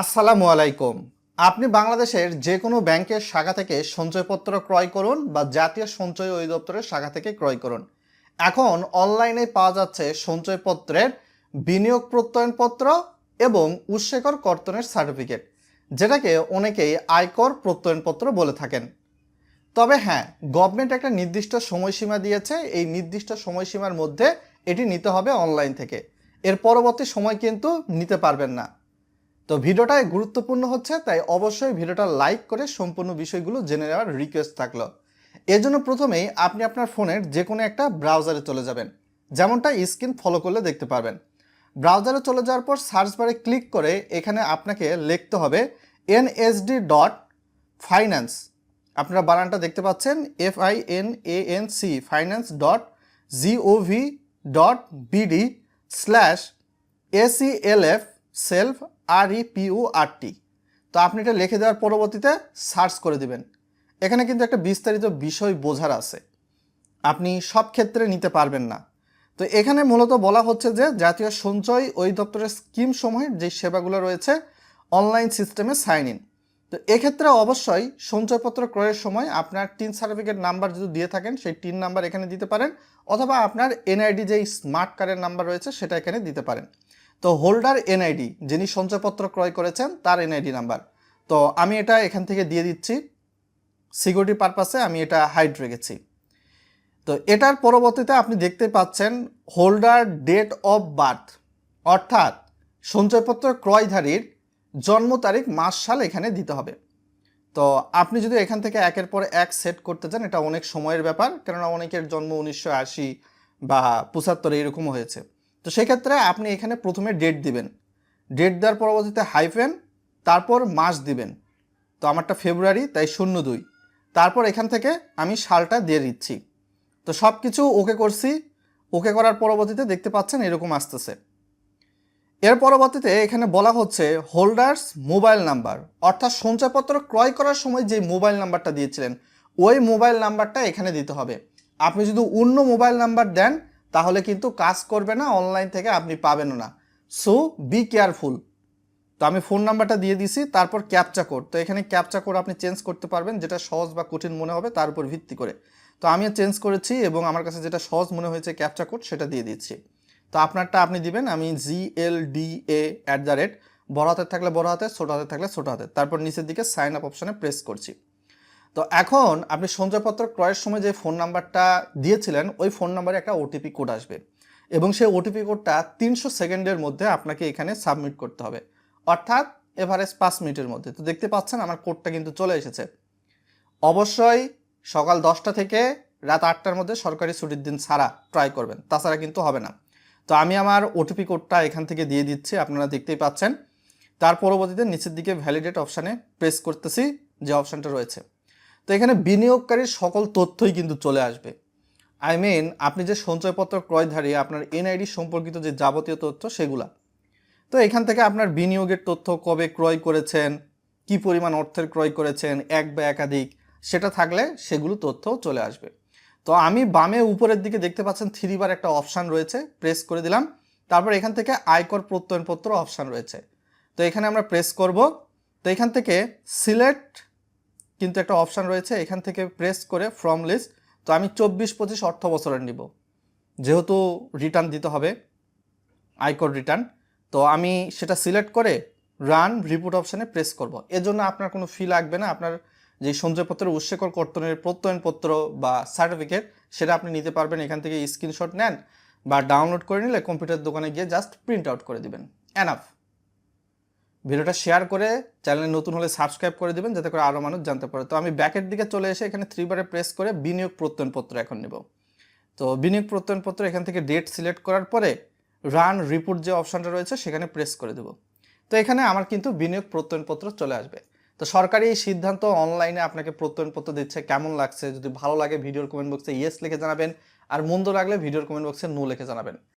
আসসালামু আলাইকুম। আপনি বাংলাদেশের যে কোনো ব্যাংকের শাখা থেকে সঞ্চয়পত্র ক্রয় করুন বা জাতীয় সঞ্চয় অধিদপ্তরের শাখা থেকে ক্রয় করুন। এখন অনলাইনে পাওয়া যাচ্ছে সঞ্চয়পত্রের বিনিয়োগ প্রত্যয়নপত্র এবং উৎসেকর কর্তনের সার্টিফিকেট, যেটাকে অনেকেই আয়কর প্রত্যয়নপত্র বলে থাকেন। তবে হ্যাঁ গভর্নমেন্ট একটা নির্দিষ্ট সময়সীমা দিয়েছে। এই নির্দিষ্ট সময়সীমার মধ্যে এটি নিতে হবে অনলাইন থেকে। এর পরবর্তী সময় কিন্তু নিতে পারবেন না। তো ভিডিওটা গুরুত্বপূর্ণ হচ্ছে, তাই অবশ্যই ভিডিওটা লাইক করে সম্পূর্ণ বিষয়গুলো জেনে নেওয়ার রিকোয়েস্ট থাকল। এর জন্য প্রথমেই আপনি আপনার ফোনের যে কোনো একটা ব্রাউজারে চলে যাবেন। যেমনটা স্ক্রিন ফলো করলে দেখতে পারবেন। ব্রাউজারে চলে যাওয়ার পর সার্চ বারে ক্লিক করে এখানে আপনাকে লিখতে হবে এনএসডি ডট ফাইন্যান্স আপনারা বানানটা দেখতে পাচ্ছেন F I N A N C finance dot GOV dot BD slash ACLF self R E Piu R T তো আপনি এটা লিখে দেওয়ার পরবর্তীতে সার্চ করে দিবেন। এখানে কিন্তু একটা বিস্তারিত বিষয় বোঝার আছে। আপনি সব ক্ষেত্রে নিতে পারবেন না। তো এখানে মূলত বলা হচ্ছে যে জাতীয় সঞ্চয় অধিদপ্তরের স্কিম সমূহের যে সেবাগুলো রয়েছে, অনলাইন সিস্টেমে সাইন ইন। তো এক্ষেত্রে অবশ্যই সঞ্চয়পত্র ক্রয়ের সময় আপনার টিন সার্টিফিকেট নাম্বার যদি দিয়ে থাকেন, সেই টিন নাম্বার এখানে দিতে পারেন, অথবা আপনার এনআইডি যেই স্মার্ট কার্ডের নাম্বার রয়েছে, সেটা এখানে দিতে পারেন। তো হোল্ডার এনআইডি, যিনি সঞ্চয়পত্র ক্রয় করেছেন, তার এনআইডি নাম্বার। তো আমি এটা এখান থেকে দিয়ে দিচ্ছি। সিকিউরিটি পারপাসে আমি এটা হাইড রেখেছি। তো এটার পরবর্তীতে আপনি দেখতে পাচ্ছেন হোল্ডার ডেট অফ বার্থ, অর্থাৎ সঞ্চয়পত্র ক্রয়ধারীর জন্ম তারিখ, মাস, সাল এখানে দিতে হবে। তো আপনি যদি এখান থেকে একের পর এক সেট করতে চান, এটা অনেক সময়ের ব্যাপার, কেননা অনেকের জন্ম উনিশশো আশি বা পঁচাত্তরে এরকমও হয়েছে। তো সেক্ষেত্রে আপনি এখানে প্রথমে ডেট দিবেন। ডেট দেওয়ার পরবর্তীতে হাইফেন তারপর মাস দিবেন। তো আমারটা ফেব্রুয়ারি তাই শূন্য দুই। তারপর এখান থেকে আমি সালটা দিয়ে দিচ্ছি। তো সব কিছু ওকে করছি। ওকে করার পরবর্তীতে দেখতে পাচ্ছেন এরকম আসতেছে। এর পরবর্তীতে এখানে বলা হচ্ছে হোল্ডার্স মোবাইল নাম্বার অর্থাৎ সঞ্চয়পত্র ক্রয় করার সময় যে মোবাইল নাম্বারটা দিয়েছিলেন, ওই মোবাইল নাম্বারটা এখানে দিতে হবে। আপনি যদি অন্য মোবাইল নাম্বার দেন তাহলে কিন্তু কাজ করবে না অনলাইন থেকে আপনি পাবেনও না। সো বি কেয়ারফুল তো আমি ফোন নাম্বারটা দিয়ে দিছি, তারপর ক্যাপচা কোড তো এখানে ক্যাপচা কোড আপনি চেঞ্জ করতে পারবেন, যেটা সহজ বা কঠিন মনে হবে, তার উপর ভিত্তি করে। তো আমি চেঞ্জ করেছি এবং আমার কাছে যেটা সহজ মনে হয়েছে ক্যাপচা কোড সেটা দিয়ে দিচ্ছি। তো আপনারটা আপনি দিবেন, আমি G L D A at the rate বড় হাতের থাকলে বড় হাতে, ছোটো হাতে থাকলে ছোটো হাতে। তারপর নিচের দিকে সাইন আপ অপশানে প্রেস করছি। তো এখন আপনি সঞ্চয়পত্র ক্রয়ের সময় যে ফোন নাম্বারটা দিয়েছিলেন, ওই ফোন নাম্বারে একটা ওটিপি কোড আসবে। এবং সেই ওটিপি কোডটা তিনশো সেকেন্ডের মধ্যে আপনাকে এখানে সাবমিট করতে হবে। অর্থাৎ এভারেজ পাঁচ মিনিটের মধ্যে। তো দেখতে পাচ্ছেন আমার কোডটা কিন্তু চলে এসেছে। অবশ্যই সকাল দশটা থেকে রাত আটটার মধ্যে সরকারি ছুটির দিন ছাড়া ট্রাই করবেন। তাছাড়া কিন্তু হবে না। তো আমি আমার ওটিপি কোডটা এখান থেকে দিয়ে দিচ্ছি, আপনারা দেখতেই পাচ্ছেন। তার পরবর্তীতে নিচের দিকে ভ্যালিডেট অপশানে প্রেস করতেছি, যে অপশানটা রয়েছে। তো এখানে বিনিয়োগকারীর সকল তথ্যই কিন্তু চলে আসবে। আই মিন আপনি যে সঞ্চয়পত্র ক্রয়ধারী, আপনার এনআইডি সম্পর্কিত যে যাবতীয় তথ্য সেগুলা। তো এখান থেকে আপনার বিনিয়োগের তথ্য কবে ক্রয় করেছেন, কি পরিমাণ অর্থের ক্রয় করেছেন, এক বা একাধিক, সেটা থাকলে সেগুলো তথ্য চলে আসবে। তো আমি বামে উপরের দিকে দেখতে পাচ্ছেন থ্রি বার একটা অপশান রয়েছে প্রেস করে দিলাম। তারপর এখান থেকে আয়কর প্রত্যয়নপত্র অপশান রয়েছে। তো এখানে আমরা প্রেস করব। তো এখান থেকে সিলেক্ট কিন্তু একটা অপশান রয়েছে, এখান থেকে প্রেস করে ফ্রম লিস্ট তো আমি চব্বিশ পঁচিশ অর্থ বছরের নিব। যেহেতু রিটার্ন দিতে হবে আয়কর রিটার্ন তো আমি সেটা সিলেক্ট করে রান রিপোর্ট অপশানে প্রেস করব। এর জন্য আপনার কোনো ফি লাগবে না। আপনার যে সঞ্চয়পত্রের উৎসেকর কর্তনের প্রত্যয়নপত্র বা সার্টিফিকেট সেটা আপনি নিতে পারবেন। এখান থেকে স্ক্রিনশট নেন বা ডাউনলোড করে নিলে কম্পিউটার দোকানে গিয়ে জাস্ট প্রিন্ট আউট করে দিবেন। এনাফ ভিডিওটা শেয়ার করে চ্যানেলে নতুন হলে সাবস্ক্রাইব করে দিবেন, যাতে করে আরও মানুষ জানতে পারে। তো আমি ব্যাকের দিকে চলে এসে এখানে থ্রিবারে প্রেস করে বিনিয়োগ প্রত্যয়নপত্র এখন নেব। তো বিনিয়োগ প্রত্যয়নপত্র এখান থেকে ডেট সিলেক্ট করার পরে রান রিপোর্ট যে অপশানটা রয়েছে সেখানে প্রেস করে দেব। তো এখানে আমার কিন্তু বিনিয়োগ প্রত্যয়নপত্র চলে আসবে। তো সরকারি এই সিদ্ধান্ত অনলাইনে আপনাকে প্রত্যয়নপত্র দিচ্ছে, কেমন লাগছে? যদি ভালো লাগে ভিডিওর কমেন্ট বক্সে ইয়েস লিখে জানাবেন, আর মন্দ লাগলে ভিডিওর কমেন্ট বক্সে নো লিখে জানাবেন।